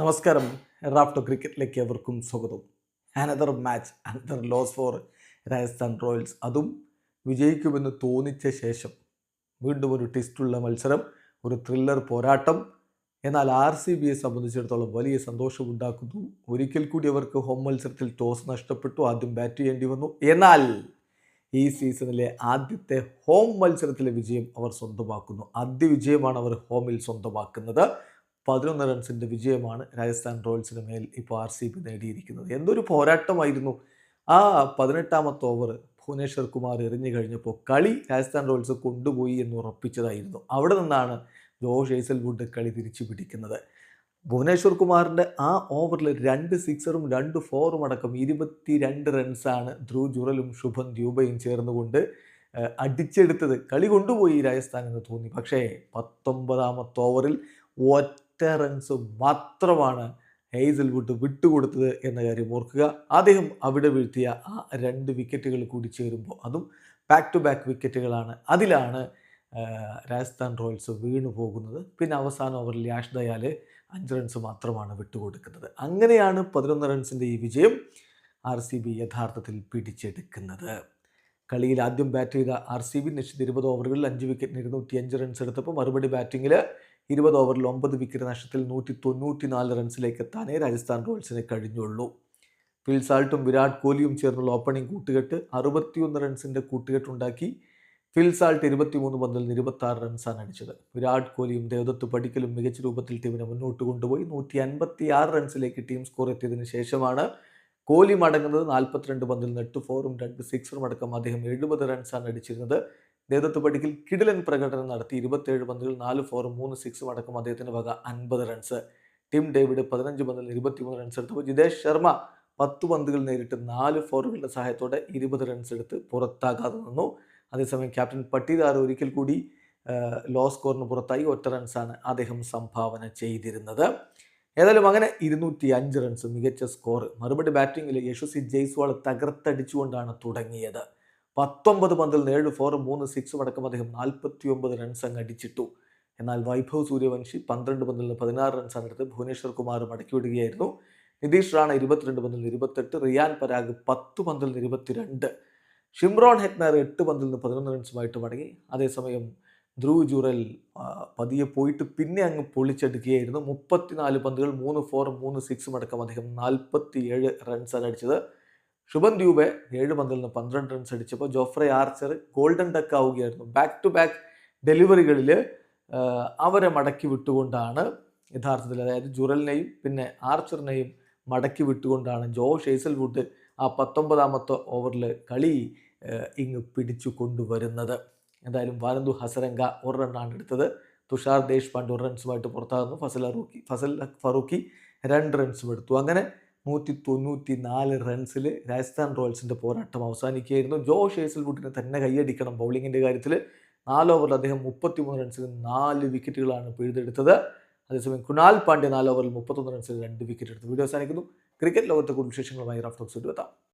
നമസ്കാരം. റാഫ്റ്റോ ക്രിക്കറ്റിലേക്ക് എവർക്കും സ്വാഗതം. Another match another loss for Rajasthan Royals അതും വിജയിക്കുമെന്ന് തോന്നിച്ച ശേഷം വീണ്ടും ഒരു ടെസ്റ്റുള്ള മത്സരം ഒരു ത്രില്ലർ പോരാട്ടം. എന്നാൽ ആർ സി ബിയെ സംബന്ധിച്ചിടത്തോളം വലിയ സന്തോഷമുണ്ടാക്കുന്നു. ഒരിക്കൽ കൂടി അവർക്ക് ഹോം മത്സരത്തിൽ ടോസ് നഷ്ടപ്പെട്ടു. ആദ്യം ബാറ്റ് ചെയ്യേണ്ടി വന്നു. എന്നാൽ ഈ സീസണിലെ ആദ്യത്തെ ഹോം മത്സരത്തിലെ വിജയം അവർ സ്വന്തമാക്കുന്നു. ആദ്യ വിജയമാണ് അവർ ഹോമിൽ സ്വന്തമാക്കുന്നത്. പതിനൊന്ന് റൺസിന്റെ വിജയമാണ് രാജസ്ഥാൻ റോയൽസിന് മേൽ ഇപ്പോൾ ആർ സി ബി നേടിയിരിക്കുന്നത്. എന്തൊരു പോരാട്ടമായിരുന്നു. ആ പതിനെട്ടാമത്തെ ഓവർ ഭുവനേശ്വർ കുമാർ എറിഞ്ഞു കഴിഞ്ഞപ്പോൾ കളി രാജസ്ഥാൻ റോയൽസ് കൊണ്ടുപോയി എന്ന് ഉറപ്പിച്ചതായിരുന്നു. അവിടെ നിന്നാണ് ജോഷ് ഏസൽവുഡ് കളി തിരിച്ചു പിടിക്കുന്നത്. ഭുവനേശ്വർ കുമാറിന്റെ ആ ഓവറിൽ രണ്ട് സിക്സറും രണ്ട് ഫോറും അടക്കം ഇരുപത്തി രണ്ട് റൺസാണ് ധ്രുവ് ജുറലും ശുഭൻ ദ്യൂബയും ചേർന്നുകൊണ്ട് അടിച്ചെടുത്തത്. കളി കൊണ്ടുപോയി രാജസ്ഥാൻ എന്ന് തോന്നി. പക്ഷേ പത്തൊമ്പതാമത്തെ ഓവറിൽ ഒറ്റ റൺസ് മാത്രമാണ് ഹെയ്സൽവുഡ് വിട്ടുകൊടുത്തത് എന്ന കാര്യം ഓർക്കുക. അദ്ദേഹം അവിടെ വീഴ്ത്തിയ ആ രണ്ട് വിക്കറ്റുകൾ കൂടി ചേരുമ്പോൾ അതും ബാക്ക് ടു ബാക്ക് വിക്കറ്റുകളാണ് അതിലാണ് രാജസ്ഥാൻ റോയൽസ് വീണു പോകുന്നത്. പിന്നെ അവസാന ഓവറിൽ യാഷ് ദയാൽ അഞ്ച് റൺസ് മാത്രമാണ് വിട്ടുകൊടുക്കുന്നത്. അങ്ങനെയാണ് പതിനൊന്ന് റൺസിന്റെ ഈ വിജയം ആർ സി ബി യഥാർത്ഥത്തിൽ പിടിച്ചെടുക്കുന്നത്. കളിയിൽ ആദ്യം ബാറ്റ് ചെയ്ത ആർ സി ബി നിശ്ചിത ഇരുപത് ഓവറുകളിൽ അഞ്ച് വിക്കറ്റിന് ഇരുന്നൂറ്റി അഞ്ച് റൺസ് എടുത്തപ്പോൾ മറുപടി ബാറ്റിങ്ങിൽ ഇരുപത് ഓവറിൽ ഒമ്പത് വിക്കറ്റ് നഷ്ടത്തിൽ നൂറ്റി തൊണ്ണൂറ്റി നാല് റൺസിലേക്ക് എത്താനേ രാജസ്ഥാൻ റോയൽസിന് കഴിഞ്ഞുള്ളൂ. ഫിൽ സാൾട്ടും വിരാട് കോഹ്ലിയും ചേർന്നുള്ള ഓപ്പണിംഗ് കൂട്ടുകെട്ട് അറുപത്തിയൊന്ന് റൺസിന്റെ കൂട്ടുകെട്ടുണ്ടാക്കി ഫിൽ സാൾട്ട് ഇരുപത്തിമൂന്ന് പന്തിൽ ഇരുപത്താറ് റൺസാണ് അടിച്ചത്. വിരാട് കോഹ്ലിയും ദേവദത്ത് പടിക്കലും മികച്ച രൂപത്തിൽ ടീമിനെ മുന്നോട്ട് കൊണ്ടുപോയി നൂറ്റി അൻപത്തി ആറ് റൺസിലേക്ക് ടീം സ്കോർ എത്തിയതിനു ശേഷമാണ് കോഹ്ലി മടങ്ങുന്നത് നാൽപ്പത്തിരണ്ട് പന്തിൽ നിന്ന് എട്ട് ഫോറും രണ്ട് സിക്സറും അടക്കം അദ്ദേഹം എഴുപത് റൺസാണ് അടിച്ചിരുന്നത്. ദേവദത്ത് പടിക്കിൽ കിടിലൻ പ്രകടനം നടത്തി ഇരുപത്തേഴ് പന്തുകൾ നാല് ഫോറും മൂന്ന് സിക്സും അടക്കം അദ്ദേഹത്തിന് വക അൻപത് റൺസ് ടിം ഡേവിഡ് പതിനഞ്ച് പന്തിൽ ഇരുപത്തിമൂന്ന് റൺസ് എടുത്തപ്പോൾ ജിതേഷ് ശർമ്മ പത്ത് പന്തുകൾ നേരിട്ട് നാല് ഫോറുകളുടെ സഹായത്തോടെ ഇരുപത് റൺസ് എടുത്ത് പുറത്താകാതെ നിന്നു. അതേസമയം ക്യാപ്റ്റൻ പട്ടീദാർ ഒരിക്കൽ കൂടി ലോ സ്കോറിന് പുറത്തായി. ഒറ്റ റൺസാണ് അദ്ദേഹം സംഭാവന ചെയ്തിരുന്നത്. ഏതായാലും അങ്ങനെ ഇരുന്നൂറ്റി അഞ്ച് റൺസ് മികച്ച സ്കോർ മറുപടി ബാറ്റിങ്ങിൽ യശസ്വി ജയ്സ്വാൾ തകർത്തടിച്ചുകൊണ്ടാണ് തുടങ്ങിയത്. പത്തൊമ്പത് പന്തിൽ നിന്ന് ഏഴ് ഫോറും മൂന്ന് സിക്സും അടക്കം അദ്ദേഹം നാൽപ്പത്തി ഒമ്പത് റൺസ് അങ്ങ് അടിച്ചിട്ടു. എന്നാൽ വൈഭവ് സൂര്യവംശി പന്ത്രണ്ട് പന്തിൽ നിന്ന് പതിനാറ് റൺസാണ് എടുത്ത് ഭുവനേശ്വർ കുമാർ മടക്കിവിടുകയായിരുന്നു നിതീഷ് റാണ ഇരുപത്തിരണ്ട് പന്തിൽ നിന്ന് ഇരുപത്തെട്ട് റിയാൻ പരാഗ് പത്ത് പന്തിൽ നിന്ന് ഇരുപത്തിരണ്ട്. ഷിംറോൺ ഹെറ്റ്നർ എട്ട് പന്തിൽ നിന്ന് പതിനൊന്ന് റൺസുമായിട്ട് മടങ്ങി. അതേസമയം ധ്രുവ് ജൂറൽ പതിയെ പോയിട്ട് പിന്നെ അങ്ങ് പൊളിച്ചെടുക്കുകയായിരുന്നു. മുപ്പത്തിനാല് പന്തുകൾ മൂന്ന് ഫോറും മൂന്ന് സിക്സും അടക്കം അദ്ദേഹം നാൽപ്പത്തി ഏഴ് റൺസാണ് അടിച്ചത്. ശുഭൻ ദ്യൂബെ ഏഴ് പന്തിൽ നിന്ന് പന്ത്രണ്ട് റൺസ് അടിച്ചപ്പോൾ ജോഫ്രെ ആർച്ചർ ഗോൾഡൻ ഡക്ക് ആവുകയായിരുന്നു. ബാക്ക് ടു ബാക്ക് ഡെലിവറികളിൽ അവരെ മടക്കി വിട്ടുകൊണ്ടാണ് യഥാർത്ഥത്തിൽ അതായത് ജുറലിനെയും പിന്നെ ആർച്ചറിനെയും മടക്കി വിട്ടുകൊണ്ടാണ് ജോഷ് ഏസൽവുഡ് ആ പത്തൊമ്പതാമത്തെ ഓവറിൽ കളി ഇങ്ങ് പിടിച്ചു കൊണ്ടുവരുന്നത്. എന്തായാലും വാനന്ദു ഹസരംഗ ഒരു റണ്ണാണ് എടുത്തത്. തുഷാർ ദേശ്പാണ്ഡ് ഒരു റൺസുമായിട്ട് പുറത്താകുന്നു. ഫസൽ അറൂക്കി ഫസൽ ഫറൂഖി രണ്ട് റൺസും എടുത്തു. അങ്ങനെ നൂറ്റി തൊണ്ണൂറ്റി നാല് റൺസിൽ രാജസ്ഥാൻ റോയൽസിന്റെ പോരാട്ടം അവസാനിക്കുകയായിരുന്നു. ജോ ഏസൽവുഡിനെ തന്നെ കൈയടിക്കണം ബൗളിങ്ങിന്റെ കാര്യത്തിൽ നാല് ഓവറിൽ അദ്ദേഹം മുപ്പത്തിമൂന്ന് റൺസിൽ നാല് വിക്കറ്റുകളാണ് പിഴുതെടുത്തത്. അതേസമയം കുണാൽ പാണ്ഡ്യ നാല് ഓവറിൽ മുപ്പത്തൊന്ന് റൺസിൽ രണ്ട് വിക്കറ്റ് എടുത്തു. വീഡിയോ അവസാനിക്കുന്നു. ക്രിക്കറ്റ് ലോകത്തെ കൂടുതൽ വിശേഷങ്ങളുമായി റഫ് എത്താം.